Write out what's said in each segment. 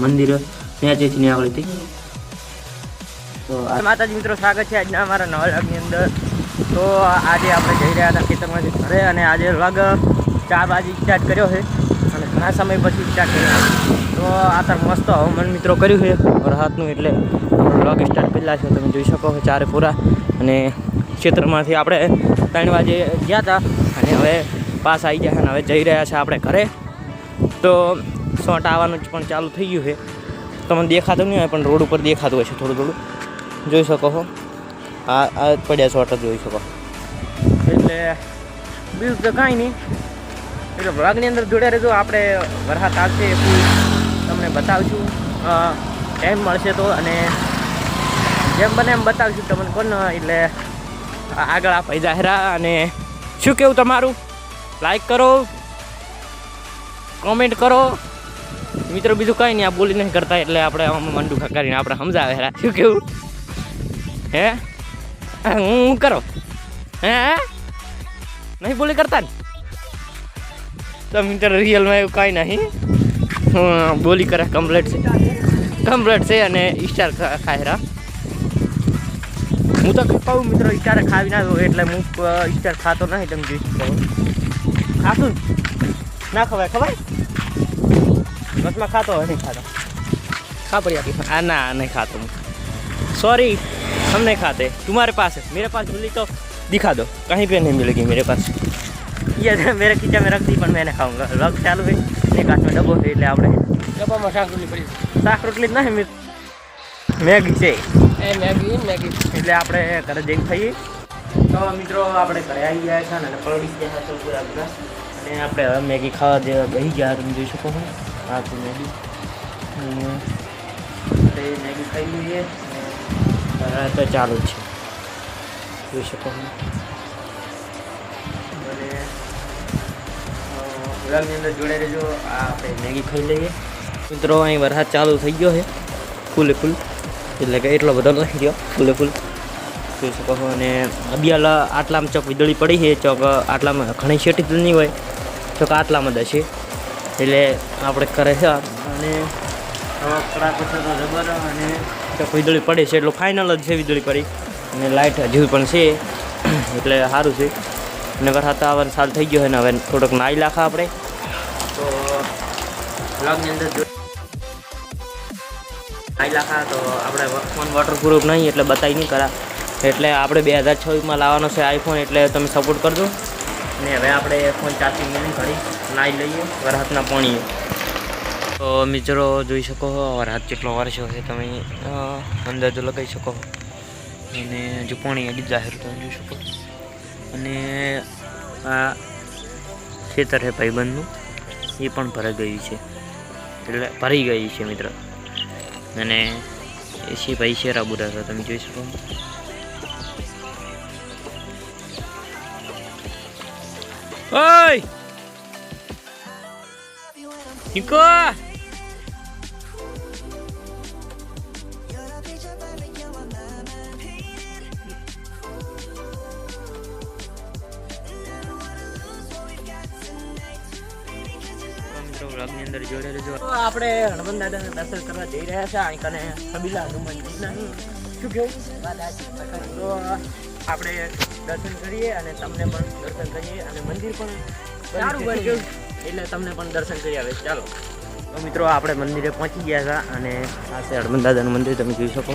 મંદિર ત્યાં જેથી આગળ હતી. તો માતાજી મિત્રો, સ્વાગત છે આજના અમારા નવા અંદર. તો આજે આપણે જઈ રહ્યા હતા ખેતરમાંથી ઘરે અને આજે લગ ચાર વાગે સ્ટાર્ટ કર્યો છે. અને ઘણા સમય પછી સ્ટાર્ટ કર્યો તો આ તાર મસ્ત હવામાન મિત્રો કર્યું છે. વરસાદનું એટલે આપણે લગ સ્ટાર્ટ પહેલાં છે. તમે જોઈ શકો ચારે પૂરા. અને ક્ષેત્રમાંથી આપણે ત્રણ વાગે ગયા હતા. અને હવે પાસ આવી ગયા અને હવે જઈ રહ્યા છે આપણે ઘરે. તો શોર્ટ આવવાનું જ પણ ચાલુ થઈ ગયું છે. તમને દેખાતું નહીં હોય, પણ રોડ ઉપર દેખાતું હોય છે થોડું થોડું. જોઈ શકો છો આ આ પડ્યા શોર્ટ જોઈ શકો. એટલે બીજું તો કાંઈ નહીં. એટલે વ્લોગની અંદર જોડે રહેજો. આપણે વરસાદ આવશે તમને બતાવશું. ટાઈમ મળશે તો અને જેમ બને એમ બતાવશું તમને કોણ એટલે આગળ આ જાહેરા હેરા અને શું કેવું તમારું? લાઈક કરો. કોમેન્ટ કરો. મિત્રો બીજું કંઈ નહીં આ બોલી નહીં કરતા એટલે આપણે આમ મંડું કરીને આપણે સમજાવે હેરા શું કેવું? હે? હા, કરો? હે નહીં બોલી કરતા ને? તો મિત્ર રિયલમાં એવું કાંઈ નહીં. બોલી કરે કમ્પ્લેટ છે. કમ્પ્લેટ છે અને સ્ટાર ખાયરા હું તો કહું મિત્રો સ્ટાર ખાવી ના એટલે હું સ્ટાર ખાતો નહીં તમે જોઈ શકો. ખાશું ના ખવાય ખવાય? બસમાં ખાતો હોય નહીં ખાતો खा पड़ी आपकी हाँ ना नहीं खाता हूँ सॉरी हम नहीं खाते तुम्हारे पास है मेरे पास मिली तो दिखा दो कहीं पे नहीं मिलेगी मेरे पास ये है, मेरे किचन में रख दी पर मैं नहीं खाऊंगा रख चालू है एक हाथ में डब्बो है એટલે આપણે ડબ્બામાં શાક રોટલી પડી શાક રોટલી જ નહીં મેગી છે એ મેગી મેગી એટલે આપણે ઘરે જઈને ખાઈએ તો મિત્રો આપણે ઘરે આવી ગયા છે અને પલળી ગયા છે પૂરા પૂરા અને આપણે હવે મેગી ખાવા જેવા બેસી ગયા તમે જોઈ શકો છો આ તો મેગી. આપણે મેગી ખાઈ લઈએ. હવે તો ચાલુ છે. જોઈ શકો અને વ્લોગની અંદર જોડે રહેજો. આ આપણે મેગી ખાઈ લઈએ. મિત્રો અહીં વરસાદ ચાલુ થઈ ગયો છે. ફૂલે ફૂલ. એટલે કે એટલો બધો નથી રહ્યો. ફૂલે ફૂલ. જોઈ શકો છો. અને અબિયાલ આટલામાં ચોક વીજળી પડી છે. ચોક આટલામાં ઘણી શેટી તો નહીં હોય. ચોક આટલામાં દશે એટલે આપણે કરે છે અને કડાકો તો અને વીજળી પડે છે, એટલું ફાઇનલ જ છે વીજળી પડી. અને લાઇટ હજુ પણ છે. એટલે સારું છે. અને વરસાદ આવવાનું સાલ થઈ ગયો છે ને, હવે થોડોક નાઈ લાખા આપણે. તો બ્લોગની અંદર લાખા તો આપણે ફોન વોટરપ્રૂફ નહીં, એટલે બતાવી નહીં કરા. એટલે આપણે બે હજાર છવ્વીસમાં લાવવાનો છે આઈફોન એટલે તમે સપોર્ટ કરજો. અને હવે આપણે ફોન ચાર્જિંગ મેળવી ઘડી નાઈ લઈએ વરસાદના પાણીએ. તો મિત્રો જોઈ શકો છો કેટલો વરસ્યો છે તમે અંદાજો લગાવી શકો અને હજુ પાણી અડી જાહેર તમે જોઈ શકો. અને આ ખેતર છે ભાઈબંધનું, એ પણ ભરાઈ ગયું છે. એટલે ભરાઈ ગઈ છે મિત્ર. અને એસી ભાઈ શેરા બુરા, તમે જોઈ શકો ઓય નિકો મિત્રો વ્લોગની અંદર જોડે રહેજો તો આપણે હનુમાન દાદાને દર્શન કરવા જઈ રહ્યા છે અહીં કને કબીલા હનુમાનજીના. શું કેવું તો આપણે દર્શન કરીએ અને તમને પણ દર્શન કરીએ અને મંદિર પણ સારું બની ગયું એટલે તમને પણ દર્શન કરી આવે ચાલો. તો મિત્રો આપણે મંદિરે પહોંચી ગયા હતા અને આ છે હનુમાન દાદાનું મંદિર તમે જોઈ શકો.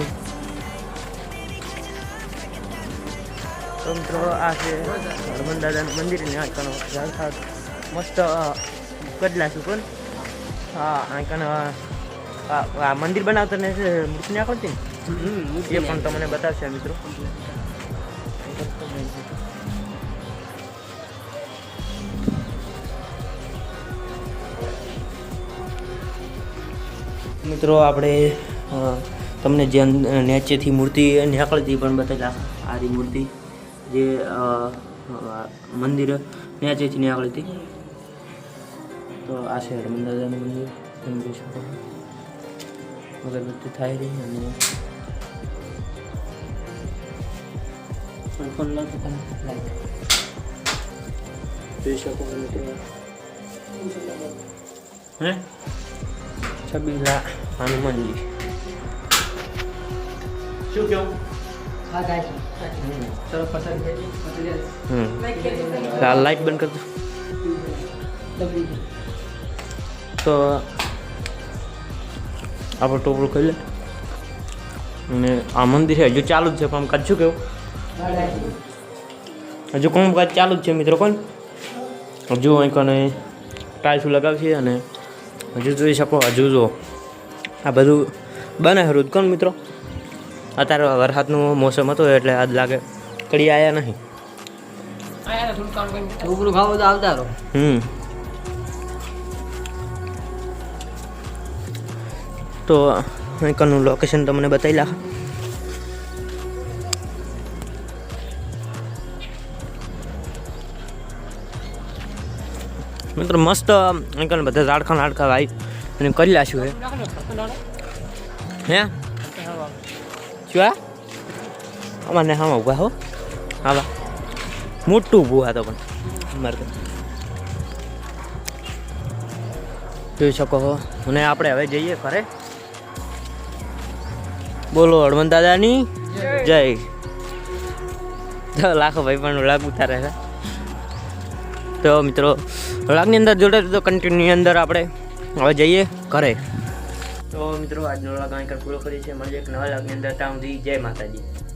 તો મિત્રો આ છે હનુમાન દાદાનું મંદિર ને આ કનો મસ્ત કદલા છું પણ હા આ આ મંદિર બનાવતા ને મૂર્તિ ના કરતી એ પણ તમને બતાવશે મિત્રો. મિત્રો, આપણે તમને જે નેચેથી મૂર્તિ નીકળતી પણ બતાવેલા આરી મૂર્તિ જે મંદિર, નીચેથી નીકળતી. તો આ છે હરમંદાદાનું મંદિર. અગરબત્તી થાય રહી અને ફોન ફોન લાગતો તમે લાઈટ જોઈ શકો મિત્રો. હે? છબીલા હનુમાનજી. શું કેવું? હા ગાઈસ ચલો પસંદ કરી હમ લાઈક બંધ કરજો તો આપણે ટોપલું ખોલી લે. અને આ મંદિર છે હજુ ચાલુ જ છે પણ કાચ શું કેવું? હજુ કોણ વાત ચાલુ જ છે મિત્રો કોણ? હજુ અહીં કોને ટાઈલ્સ લગાવશે અને હજુ જોઈ શકો હજુ જો. આ બધું બને ખરું કોણ મિત્રો? અત્યારે વરસાદનું મોસમ હતો એટલે આજ લાગે કડી આવ્યા નહીં. હમ. તો અહીંકનું લોકેશન તમને બતાવી લા મિત્રો મસ્ત અહીંકન બધા ઝાડખા લાડખા ભાઈ અને કરી લાશું હે. હે? શું આ? અમારે હા ઊભા હો. હા બા મોટું આ તો પણ. અમારે તો. જોઈ શકો છો અને આપણે હવે જઈએ ઘરે. બોલો હળવંત દાદાની જય. લાખો ભાઈ પણ લાગુ તારે તો મિત્રો લાગની અંદર જોડે તો કન્ટિન્યુ અંદર આપણે. હવે જઈએ ઘરે. તો મિત્રો, આજનો લાગ અહીં પૂરો કરીએ છીએ. મળીએ એક નવા લાગની અંદર. ત્યાં સુધી જય માતાજી.